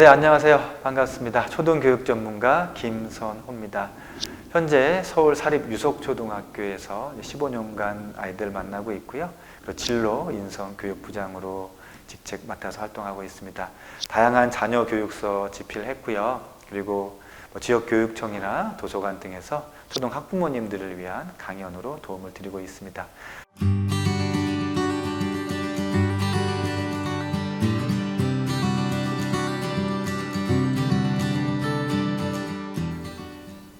네, 안녕하세요. 반갑습니다. 초등교육 전문가 김선호입니다. 현재 서울 사립유속초등학교에서 15년간 아이들 만나고 있고요. 그리고 진로 인성 교육부장으로 직책 맡아서 활동하고 있습니다. 다양한 자녀 교육서 집필했고요. 그리고 뭐 지역 교육청이나 도서관 등에서 초등 학부모님들을 위한 강연으로 도움을 드리고 있습니다.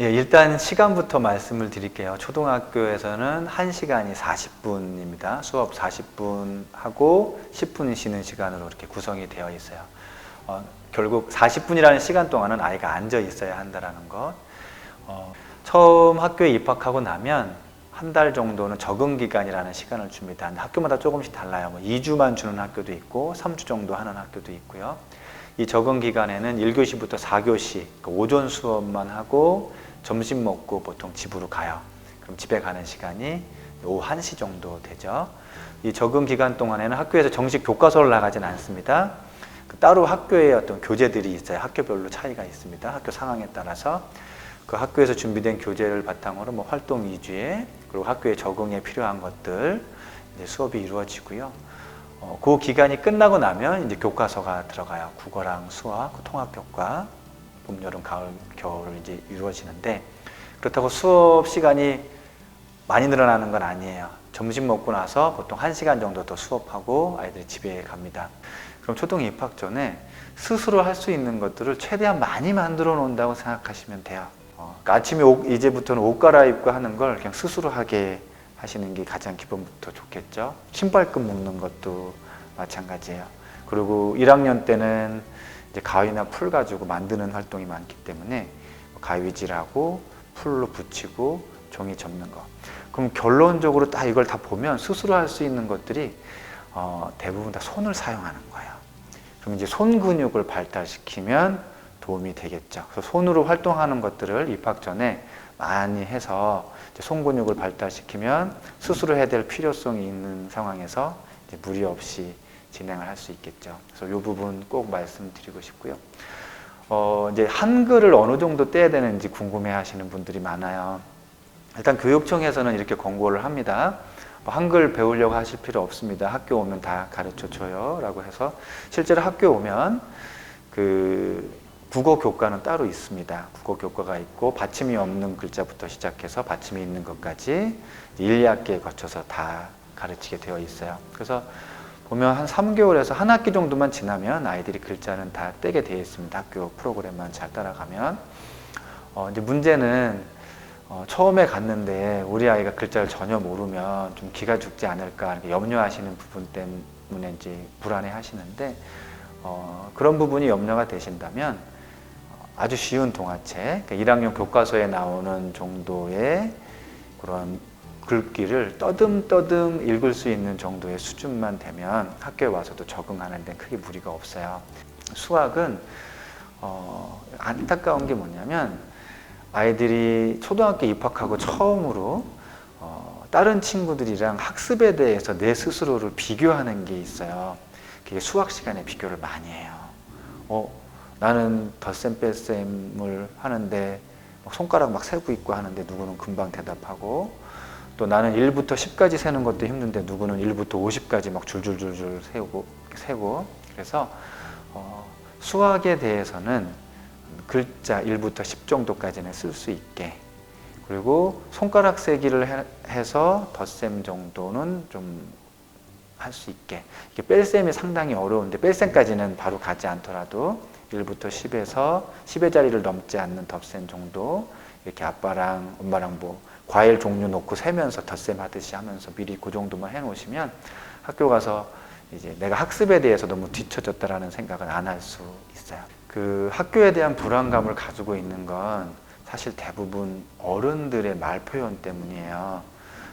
예, 일단 시간부터 말씀을 드릴게요. 초등학교에서는 1시간이 40분입니다. 수업 40분 하고 10분 쉬는 시간으로 이렇게 구성이 되어 있어요. 어, 결국 40분이라는 시간 동안은 아이가 앉아 있어야 한다는 것. 어, 처음 학교에 입학하고 나면 한 달 정도는 적응 기간이라는 시간을 줍니다. 학교마다 조금씩 달라요. 뭐 2주만 주는 학교도 있고 3주 정도 하는 학교도 있고요. 이 적응 기간에는 1교시부터 4교시, 그 오전 수업만 하고 점심 먹고 보통 집으로 가요. 그럼 집에 가는 시간이 오후 1시 정도 되죠. 이 적응 기간 동안에는 학교에서 정식 교과서를 나가진 않습니다. 그 따로 학교에 어떤 교재들이 있어요. 학교별로 차이가 있습니다. 학교 상황에 따라서 그 학교에서 준비된 교재를 바탕으로 뭐 활동 위주의 그리고 학교에 적응에 필요한 것들 이제 수업이 이루어지고요. 어, 그 기간이 끝나고 나면 이제 교과서가 들어가요. 국어랑 수학, 그 통합 교과, 봄, 여름, 가을, 겨울 이제 이루어지는데 그렇다고 수업 시간이 많이 늘어나는 건 아니에요. 점심 먹고 나서 보통 1시간 정도 더 수업하고 아이들이 집에 갑니다. 그럼 초등 입학 전에 스스로 할 수 있는 것들을 최대한 많이 만들어 놓는다고 생각하시면 돼요. 어, 아침에 옷, 이제부터는 옷 갈아입고 하는 걸 그냥 스스로 하게 하시는 게 가장 기본부터 좋겠죠. 신발끈 묶는 것도 마찬가지예요. 그리고 1학년 때는 이제 가위나 풀 가지고 만드는 활동이 많기 때문에 가위질하고 풀로 붙이고 종이 접는 거. 그럼 결론적으로 딱 이걸 다 보면 스스로 할 수 있는 것들이 어, 대부분 다 손을 사용하는 거예요. 그럼 이제 손 근육을 발달시키면 도움이 되겠죠. 그래서 손으로 활동하는 것들을 입학 전에 많이 해서 손 근육을 발달시키면 스스로 해야 될 필요성이 있는 상황에서 무리 없이 진행을 할 수 있겠죠. 그래서 이 부분 꼭 말씀드리고 싶고요. 어, 이제 한글을 어느 정도 떼야 되는지 궁금해 하시는 분들이 많아요. 일단 교육청에서는 이렇게 권고를 합니다. 뭐 한글 배우려고 하실 필요 없습니다. 학교 오면 다 가르쳐 줘요. 라고 해서 실제로 학교 오면 그 국어 교과는 따로 있습니다. 국어 교과가 있고 받침이 없는 글자부터 시작해서 받침이 있는 것까지 1, 2학기에 거쳐서 다 가르치게 되어 있어요. 그래서 보면 한 3개월에서 한 학기 정도만 지나면 아이들이 글자는 다 떼게 되어 있습니다. 학교 프로그램만 잘 따라가면. 어, 이제 문제는 어, 처음에 갔는데 우리 아이가 글자를 전혀 모르면 좀 기가 죽지 않을까 이렇게 염려하시는 부분 때문에 이제 불안해 하시는데 어, 그런 부분이 염려가 되신다면 어, 아주 쉬운 동화책, 그러니까 1학년 교과서에 나오는 정도의 그런 글귀를 떠듬떠듬 읽을 수 있는 정도의 수준만 되면 학교에 와서도 적응하는 데 크게 무리가 없어요. 수학은 어, 안타까운 게 뭐냐면 아이들이 초등학교 입학하고 처음으로 어, 다른 친구들이랑 학습에 대해서 내 스스로를 비교하는 게 있어요. 그게 수학 시간에 비교를 많이 해요. 어, 나는 덧셈 뺄셈을 하는데 손가락 막 세고 있고 하는데 누구는 금방 대답하고 또 나는 1부터 10까지 세는 것도 힘든데 누구는 1부터 50까지 막 줄줄줄줄 세우고 세고. 그래서 어, 수학에 대해서는 글자 1부터 10 정도까지는 쓸 수 있게. 그리고 손가락 세기를 해, 해서 덧셈 정도는 좀 할 수 있게. 이게 뺄셈이 상당히 어려운데 뺄셈까지는 바로 가지 않더라도 1부터 10에서 10의 자리를 넘지 않는 덧셈 정도. 이렇게 아빠랑 엄마랑 뭐 과일 종류 놓고 세면서 덧셈 하듯이 하면서 미리 그 정도만 해 놓으시면 학교 가서 이제 내가 학습에 대해서 너무 뒤처졌다라는 생각을 안할 수 있어요. 그 학교에 대한 불안감을 가지고 있는 건 사실 대부분 어른들의 말 표현 때문이에요.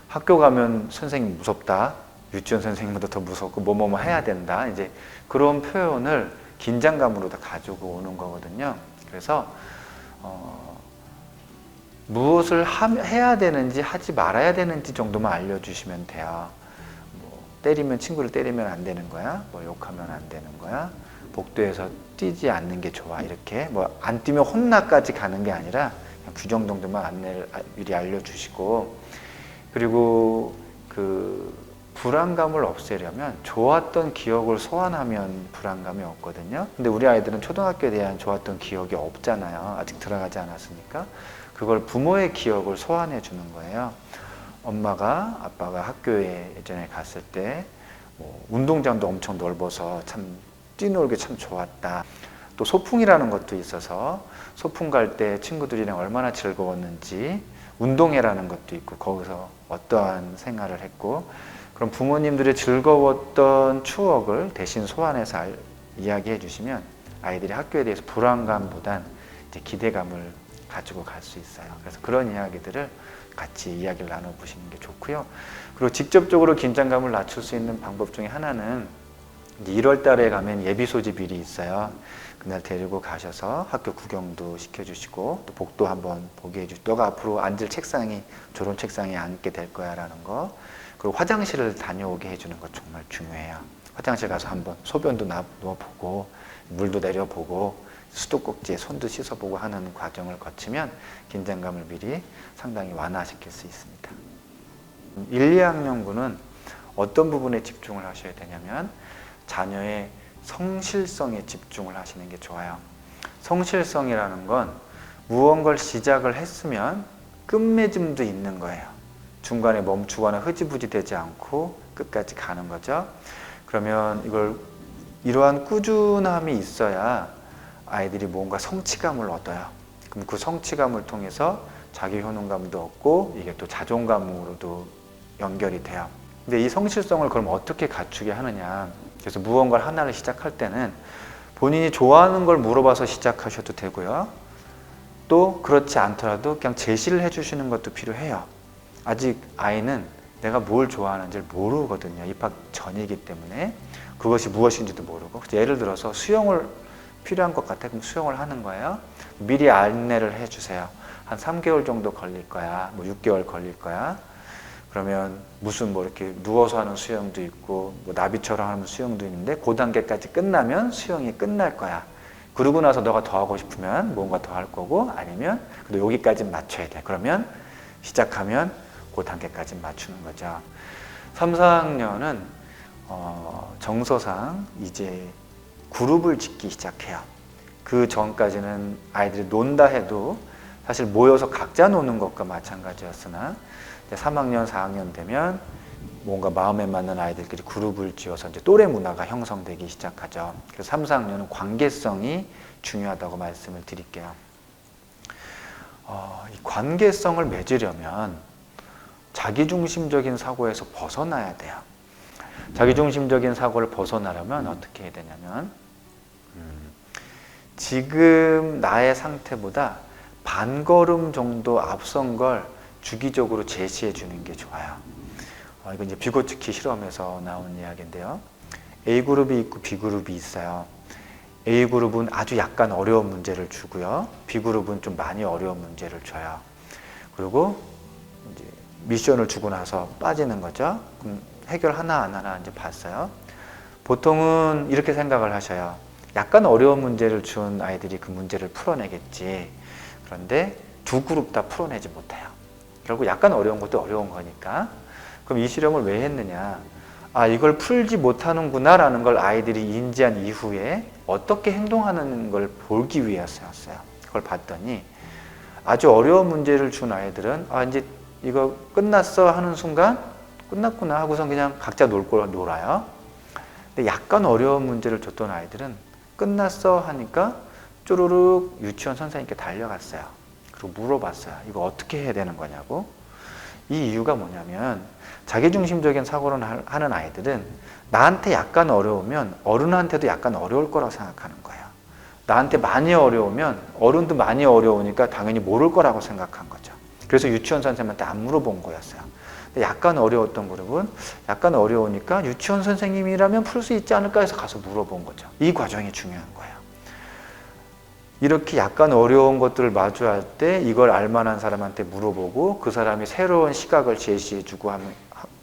학교 가면 선생님 무섭다. 유치원 선생님보다 더 무섭고 뭐뭐뭐 해야 된다. 이제 그런 표현을 긴장감으로 다 가지고 오는 거거든요. 그래서 어, 무엇을 하, 해야 되는지 하지 말아야 되는지 정도만 알려주시면 돼요. 뭐 때리면 친구를 때리면 안 되는 거야. 뭐 욕하면 안 되는 거야. 복도에서 뛰지 않는 게 좋아 이렇게 뭐 안 뛰면 혼나까지 가는 게 아니라 그냥 규정 정도만 안내를 아- 미리 알려주시고 그리고 그 불안감을 없애려면 좋았던 기억을 소환하면 불안감이 없거든요. 근데 우리 아이들은 초등학교에 대한 좋았던 기억이 없잖아요. 아직 들어가지 않았으니까 그걸 부모의 기억을 소환해 주는 거예요. 엄마가 아빠가 학교에 예전에 갔을 때 뭐 운동장도 엄청 넓어서 참 뛰놀기 참 좋았다. 또 소풍이라는 것도 있어서 소풍 갈 때 친구들이랑 얼마나 즐거웠는지 운동회라는 것도 있고 거기서 어떠한 생활을 했고 그럼 부모님들의 즐거웠던 추억을 대신 소환해서 알- 이야기해 주시면 아이들이 학교에 대해서 불안감보단 기대감을 가지고 갈 수 있어요. 그래서 그런 이야기들을 같이 이야기를 나눠보시는 게 좋고요. 그리고 직접적으로 긴장감을 낮출 수 있는 방법 중에 하나는 1월 달에 가면 예비 소집일이 있어요. 그날 데리고 가셔서 학교 구경도 시켜주시고 또 복도 한번 보게 해주시고 너가 앞으로 앉을 책상이 저런 책상에 앉게 될 거야라는 거 그리고 화장실을 다녀오게 해주는 거 정말 중요해요. 화장실 가서 한번 소변도 나- 누워보고 물도 내려보고 수도꼭지에 손도 씻어보고 하는 과정을 거치면 긴장감을 미리 상당히 완화시킬 수 있습니다. 1, 2학년군은 어떤 부분에 집중을 하셔야 되냐면 자녀의 성실성에 집중을 하시는 게 좋아요. 성실성이라는 건 무언가를 시작을 했으면 끝맺음도 있는 거예요. 중간에 멈추거나 흐지부지 되지 않고 끝까지 가는 거죠. 그러면 이걸 이러한 꾸준함이 있어야 아이들이 뭔가 성취감을 얻어요. 그럼 그 성취감을 통해서 자기 효능감도 얻고 이게 또 자존감으로도 연결이 돼요. 근데 이 성실성을 그럼 어떻게 갖추게 하느냐? 그래서 무언가를 하나를 시작할 때는 본인이 좋아하는 걸 물어봐서 시작하셔도 되고요. 또 그렇지 않더라도 그냥 제시를 해주시는 것도 필요해요. 아직 아이는 내가 뭘 좋아하는지를 모르거든요. 입학 전이기 때문에 그것이 무엇인지도 모르고 예를 들어서 수영을 필요한 것 같아 그럼 수영을 하는 거예요. 미리 안내를 해주세요. 한 3개월 정도 걸릴 거야. 뭐 6개월 걸릴 거야. 그러면 무슨 뭐 이렇게 누워서 하는 수영도 있고 뭐 나비처럼 하는 수영도 있는데 그 단계까지 끝나면 수영이 끝날 거야. 그러고 나서 너가 더 하고 싶으면 뭔가 더 할 거고 아니면 그래도 여기까지 맞춰야 돼. 그러면 시작하면 그 단계까지 맞추는 거죠. 3, 4학년은 어, 정서상 이제 그룹을 짓기 시작해요. 그 전까지는 아이들이 논다 해도 사실 모여서 각자 노는 것과 마찬가지였으나 이제 3학년, 4학년 되면 뭔가 마음에 맞는 아이들끼리 그룹을 지어서 이제 또래 문화가 형성되기 시작하죠. 그래서 3, 4학년은 관계성이 중요하다고 말씀을 드릴게요. 어, 이 관계성을 맺으려면 자기중심적인 사고에서 벗어나야 돼요. 자기중심적인 사고를 벗어나려면 어떻게 해야 되냐면 음, 지금 나의 상태보다 반걸음 정도 앞선 걸 주기적으로 제시해 주는 게 좋아요. 어, 이건 이제 비고츠키 실험에서 나온 이야기인데요. A 그룹이 있고 B 그룹이 있어요. A 그룹은 아주 약간 어려운 문제를 주고요. B 그룹은 좀 많이 어려운 문제를 줘요. 그리고 미션을 주고 나서 빠지는 거죠. 그럼 해결 하나 안 하나 이제 봤어요. 보통은 이렇게 생각을 하셔요. 약간 어려운 문제를 준 아이들이 그 문제를 풀어내겠지. 그런데 두 그룹 다 풀어내지 못해요. 결국 약간 어려운 것도 어려운 거니까. 그럼 이 실험을 왜 했느냐? 아, 이걸 풀지 못하는구나라는 걸 아이들이 인지한 이후에 어떻게 행동하는 걸 보기 위해서였어요. 그걸 봤더니 아주 어려운 문제를 준 아이들은 아, 이제 이거 끝났어 하는 순간 끝났구나 하고선 그냥 각자 놀 걸 놀아요. 근데 약간 어려운 문제를 줬던 아이들은 끝났어 하니까 쪼르륵 유치원 선생님께 달려갔어요. 그리고 물어봤어요. 이거 어떻게 해야 되는 거냐고. 이 이유가 뭐냐면 자기중심적인 사고를 하- 하는 아이들은 나한테 약간 어려우면 어른한테도 약간 어려울 거라고 생각하는 거예요. 나한테 많이 어려우면 어른도 많이 어려우니까 당연히 모를 거라고 생각한 거죠. 그래서 유치원 선생님한테 안 물어본 거였어요. 약간 어려웠던 그룹은 약간 어려우니까 유치원 선생님이라면 풀 수 있지 않을까 해서 가서 물어본 거죠. 이 과정이 중요한 거예요. 이렇게 약간 어려운 것들을 마주할 때 이걸 알만한 사람한테 물어보고 그 사람이 새로운 시각을 제시해주고 하는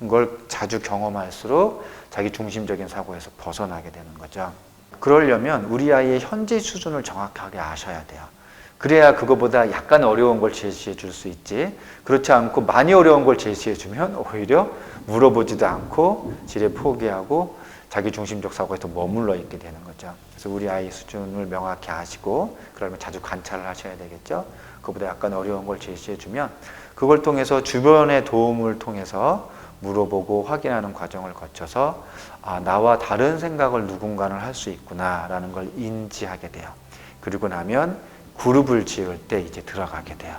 걸 자주 경험할수록 자기 중심적인 사고에서 벗어나게 되는 거죠. 그러려면 우리 아이의 현재 수준을 정확하게 아셔야 돼요. 그래야 그거보다 약간 어려운 걸 제시해 줄 수 있지. 그렇지 않고 많이 어려운 걸 제시해 주면 오히려 물어보지도 않고 지레 포기하고 자기 중심적 사고에 더 머물러 있게 되는 거죠. 그래서 우리 아이 수준을 명확히 아시고 그러면 자주 관찰을 하셔야 되겠죠. 그보다 약간 어려운 걸 제시해 주면 그걸 통해서 주변의 도움을 통해서 물어보고 확인하는 과정을 거쳐서 아, 나와 다른 생각을 누군가는 할 수 있구나라는 걸 인지하게 돼요. 그리고 나면 그룹을 지을 때 이제 들어가게 돼요.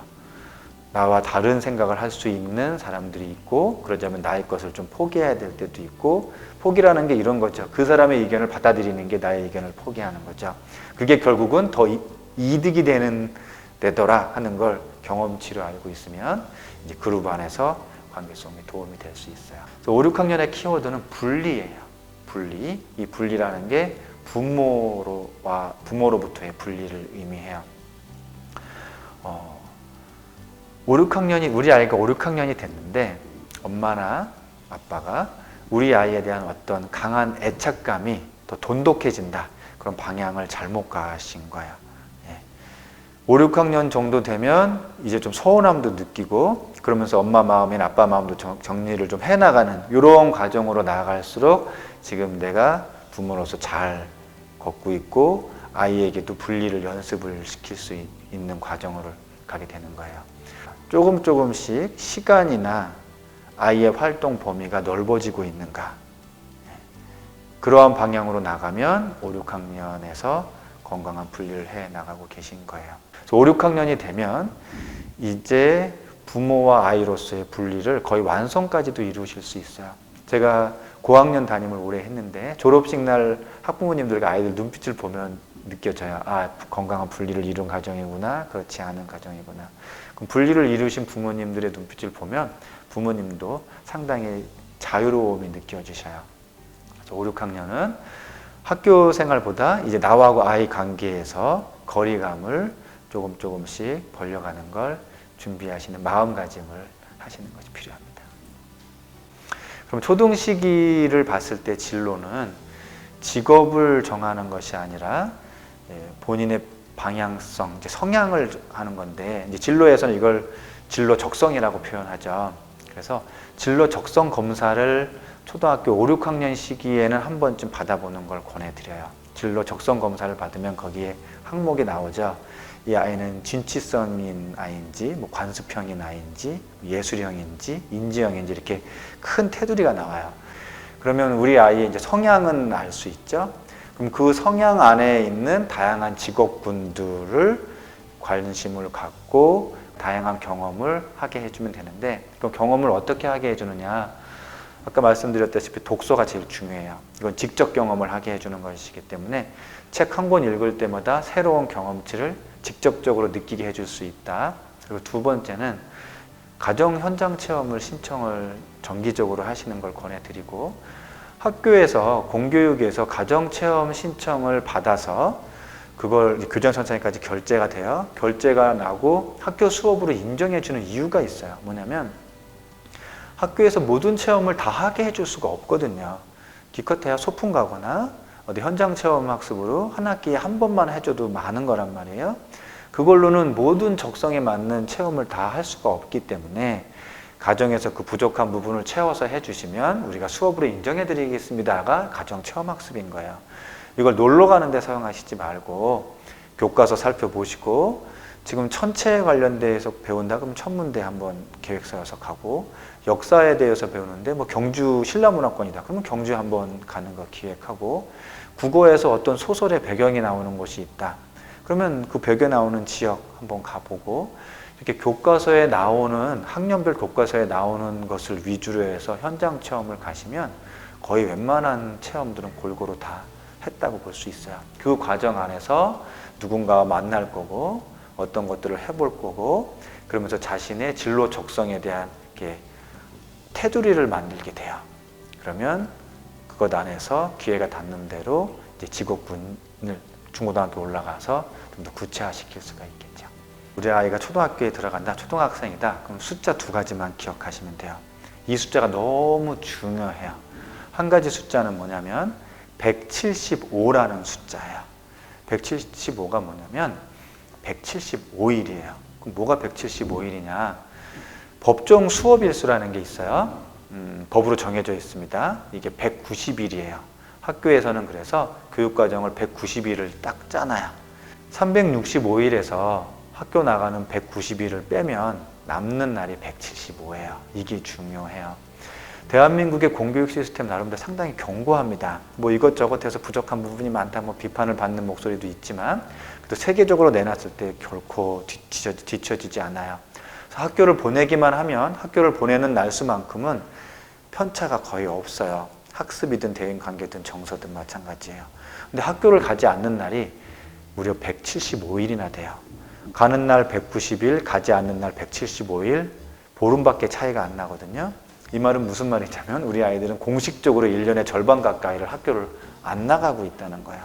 나와 다른 생각을 할 수 있는 사람들이 있고 그러자면 나의 것을 좀 포기해야 될 때도 있고 포기라는 게 이런 거죠. 그 사람의 의견을 받아들이는 게 나의 의견을 포기하는 거죠. 그게 결국은 더 이- 이득이 되는 되더라 하는 걸 경험치로 알고 있으면 이제 그룹 안에서 관계성에 도움이 될 수 있어요. 5, 6학년의 키워드는 분리예요. 분리. 이 분리라는 게 부모로와 부모로부터의 분리를 의미해요. 어, 5, 6학년이 우리 아이가 5, 6학년이 됐는데 엄마나 아빠가 우리 아이에 대한 어떤 강한 애착감이 더 돈독해진다. 그런 방향을 잘못 가신 거예요. 예. 5, 6학년 정도 되면 이제 좀 서운함도 느끼고 그러면서 엄마 마음이나 아빠 마음도 정, 정리를 좀 해나가는 이런 과정으로 나아갈수록 지금 내가 부모로서 잘 걷고 있고 아이에게도 분리를 연습을 시킬 수 있- 있는 과정으로 가게 되는 거예요. 조금 조금씩 시간이나 아이의 활동 범위가 넓어지고 있는가. 그러한 방향으로 나가면 5, 6학년에서 건강한 분리를 해 나가고 계신 거예요. 그래서 5, 6학년이 되면 이제 부모와 아이로서의 분리를 거의 완성까지도 이루실 수 있어요. 제가 고학년 담임을 오래 했는데 졸업식 날 학부모님들과 아이들 눈빛을 보면 느껴져요. 아, 건강한 분리를 이룬 가정이구나. 그렇지 않은 가정이구나. 그럼 분리를 이루신 부모님들의 눈빛을 보면 부모님도 상당히 자유로움이 느껴지셔요. 그래서 5, 6학년은 학교 생활보다 이제 나하고 아이 관계에서 거리감을 조금 조금씩 벌려가는 걸 준비하시는 마음가짐을 하시는 것이 필요합니다. 그럼 초등 시기를 봤을 때 진로는 직업을 정하는 것이 아니라 예, 본인의 방향성, 이제 성향을 하는 건데 이제 진로에서는 이걸 진로 적성이라고 표현하죠. 그래서 진로 적성 검사를 초등학교 5, 6학년 시기에는 한 번쯤 받아보는 걸 권해드려요. 진로 적성 검사를 받으면 거기에 항목이 나오죠. 이 아이는 진취성인 아이인지, 뭐 관습형인 아이인지, 예술형인지, 인지형인지 이렇게 큰 테두리가 나와요. 그러면 우리 아이의 이제 성향은 알 수 있죠. 그럼 그 성향 안에 있는 다양한 직업군들을 관심을 갖고 다양한 경험을 하게 해주면 되는데 그 경험을 어떻게 하게 해주느냐? 아까 말씀드렸다시피 독서가 제일 중요해요. 이건 직접 경험을 하게 해주는 것이기 때문에 책 한 권 읽을 때마다 새로운 경험치를 직접적으로 느끼게 해줄 수 있다. 그리고 두 번째는 가정 현장 체험을 신청을 정기적으로 하시는 걸 권해드리고 학교에서 공교육에서 가정 체험 신청을 받아서 그걸 교장선생님까지 결제가 돼요. 결제가 나고 학교 수업으로 인정해주는 이유가 있어요. 뭐냐면 학교에서 모든 체험을 다 하게 해줄 수가 없거든요. 기껏해야 소풍 가거나 어디 현장 체험 학습으로 한 학기에 한 번만 해줘도 많은 거란 말이에요. 그걸로는 모든 적성에 맞는 체험을 다 할 수가 없기 때문에 가정에서 그 부족한 부분을 채워서 해주시면 우리가 수업으로 인정해드리겠습니다가 가정 체험 학습인 거예요. 이걸 놀러 가는데 사용하시지 말고 교과서 살펴보시고 지금 천체에 관련돼서 배운다 그러면 천문대 한번 계획 세워서 가고 역사에 대해서 배우는데 뭐 경주 신라문화권이다 그러면 경주 한번 가는 거 기획하고 국어에서 어떤 소설의 배경이 나오는 곳이 있다 그러면 그 벽에 나오는 지역 한번 가보고 이렇게 교과서에 나오는 학년별 교과서에 나오는 것을 위주로 해서 현장 체험을 가시면 거의 웬만한 체험들은 골고루 다 했다고 볼 수 있어요. 그 과정 안에서 누군가와 만날 거고 어떤 것들을 해볼 거고 그러면서 자신의 진로 적성에 대한 이렇게 테두리를 만들게 돼요. 그러면 그것 안에서 기회가 닿는 대로 이제 직업군을 중고등학교 올라가서 좀 더 구체화시킬 수가 있겠죠. 우리 아이가 초등학교에 들어간다, 초등학생이다. 그럼 숫자 두 가지만 기억하시면 돼요. 이 숫자가 너무 중요해요. 한 가지 숫자는 뭐냐면 175라는 숫자예요. 175가 뭐냐면 175일이에요. 그럼 뭐가 175일이냐? 법정 수업일수라는 게 있어요. 음, 법으로 정해져 있습니다. 이게 190일이에요. 학교에서는 그래서 교육과정을 190일을 딱 짜놔요. 365일에서 학교 나가는 190일을 빼면 남는 날이 175예요. 이게 중요해요. 대한민국의 공교육 시스템 나름대로 상당히 견고합니다. 뭐 이것저것 해서 부족한 부분이 많다, 뭐 비판을 받는 목소리도 있지만, 그래도 세계적으로 내놨을 때 결코 뒤처, 뒤처지지 않아요. 학교를 보내기만 하면 학교를 보내는 날수만큼은 편차가 거의 없어요. 학습이든 대인 관계든 정서든 마찬가지예요. 근데 학교를 가지 않는 날이 무려 175일이나 돼요. 가는 날 190일, 가지 않는 날 175일, 보름밖에 차이가 안 나거든요. 이 말은 무슨 말이냐면 우리 아이들은 공식적으로 1년의 절반 가까이를 학교를 안 나가고 있다는 거예요.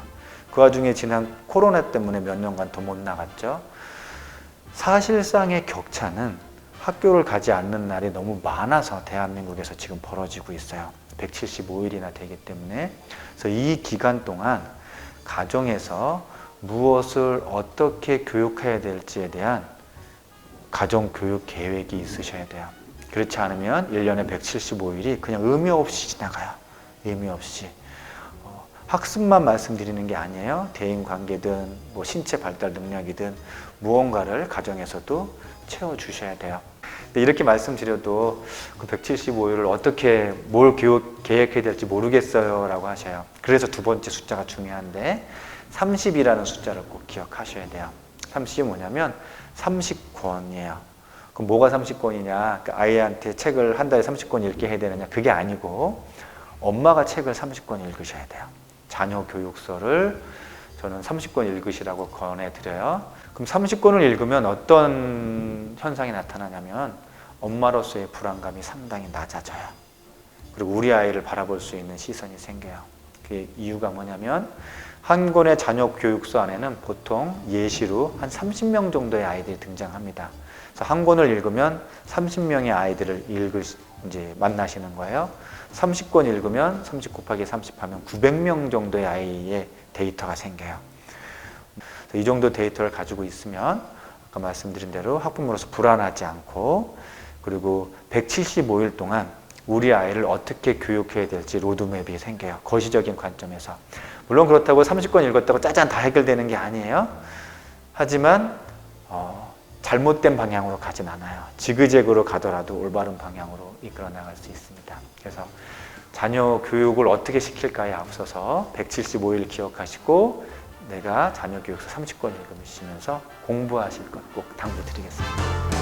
그 와중에 지난 코로나 때문에 몇 년간 더 못 나갔죠. 사실상의 격차는 학교를 가지 않는 날이 너무 많아서 대한민국에서 지금 벌어지고 있어요. 175일이나 되기 때문에. 그래서 이 기간 동안 가정에서 무엇을 어떻게 교육해야 될지에 대한 가정 교육 계획이 있으셔야 돼요. 그렇지 않으면 1년에 175일이 그냥 의미 없이 지나가요. 의미 없이. 어, 학습만 말씀드리는 게 아니에요. 대인 관계든 뭐 신체 발달 능력이든 무언가를 가정에서도 채워 주셔야 돼요. 이렇게 말씀드려도 그 175일을 어떻게 뭘 계획해야 될지 모르겠어요 라고 하셔요. 그래서 두 번째 숫자가 중요한데 30이라는 숫자를 꼭 기억하셔야 돼요. 30이 뭐냐면 30권이에요. 그럼 뭐가 30권이냐? 그 아이한테 책을 한 달에 30권 읽게 해야 되느냐? 그게 아니고 엄마가 책을 30권 읽으셔야 돼요. 자녀 교육서를 저는 30권 읽으시라고 권해드려요. 그럼 30권을 읽으면 어떤 현상이 나타나냐면 엄마로서의 불안감이 상당히 낮아져요. 그리고 우리 아이를 바라볼 수 있는 시선이 생겨요. 그 이유가 뭐냐면 한 권의 자녀 교육서 안에는 보통 예시로 한 30명 정도의 아이들이 등장합니다. 그래서 한 권을 읽으면 30명의 아이들을 읽을 이제 만나시는 거예요. 30권 읽으면 30 곱하기 30 하면 900명 정도의 아이의 데이터가 생겨요. 이 정도 데이터를 가지고 있으면 아까 말씀드린 대로 학부모로서 불안하지 않고 그리고 175일 동안 우리 아이를 어떻게 교육해야 될지 로드맵이 생겨요. 거시적인 관점에서. 물론 그렇다고 30권 읽었다고 짜잔 다 해결되는 게 아니에요. 하지만 어, 잘못된 방향으로 가진 않아요. 지그재그로 가더라도 올바른 방향으로 이끌어 나갈 수 있습니다. 그래서 자녀 교육을 어떻게 시킬까에 앞서서 175일 기억하시고 내가 자녀 교육서 30권 읽으시면서 공부하실 것 꼭 당부드리겠습니다.